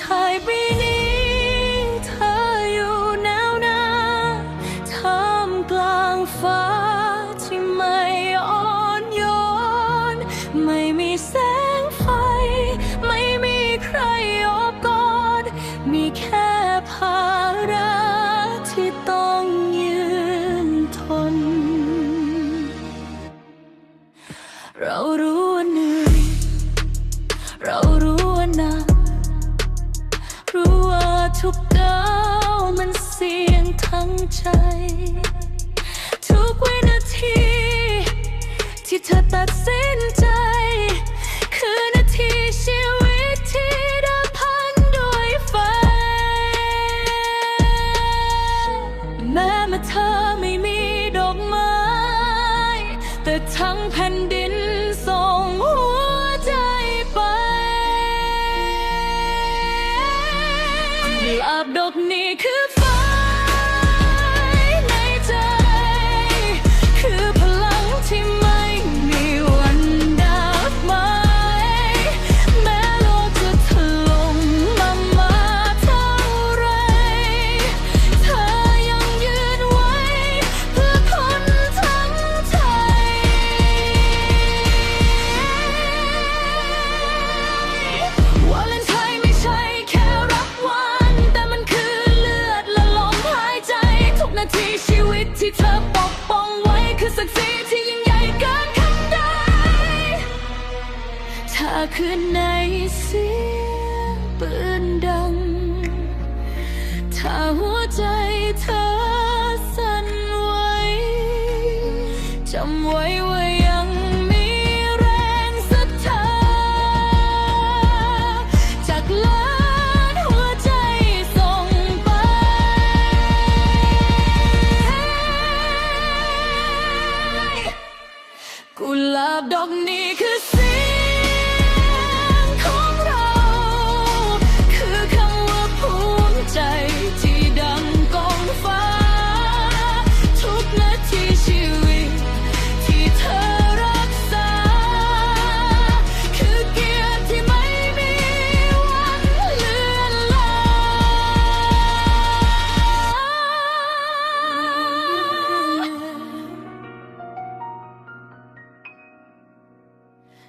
ไายปีนี้เธออยู่แนวหน้าท่ามกลางฟ้าที่ไม่อ่อนโยน ไม่มีแสงไฟ ไม่มีใครอบกอด มีแค่ภาระที่ต้องยืนทน เรารู้ ทุกก้ามันเสี่ยงทั้งใจ ทุกวินาที ที่เธอตัดสินใจ คือนาทีชีวิตที่ดิมพันด้วยไฟ แม้มาเธอไม่มีดอกไม้ แต่ทั้งแผ่นดิน กุหลาบดอกนี้คือฟ้า วิตที่เธอปกป้องไว้คือศักดิ์ศรีที่ยิ่งใหญ่เกินคำใดถ้าคืนในเสียงปืนดัง ถ้าหัวใจเธอสั่นไหวจำไว้ไว้ กุหลาบดอกนี้คือ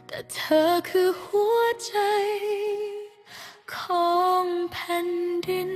แต่เธอคือหัวใจ ของแผ่นดิน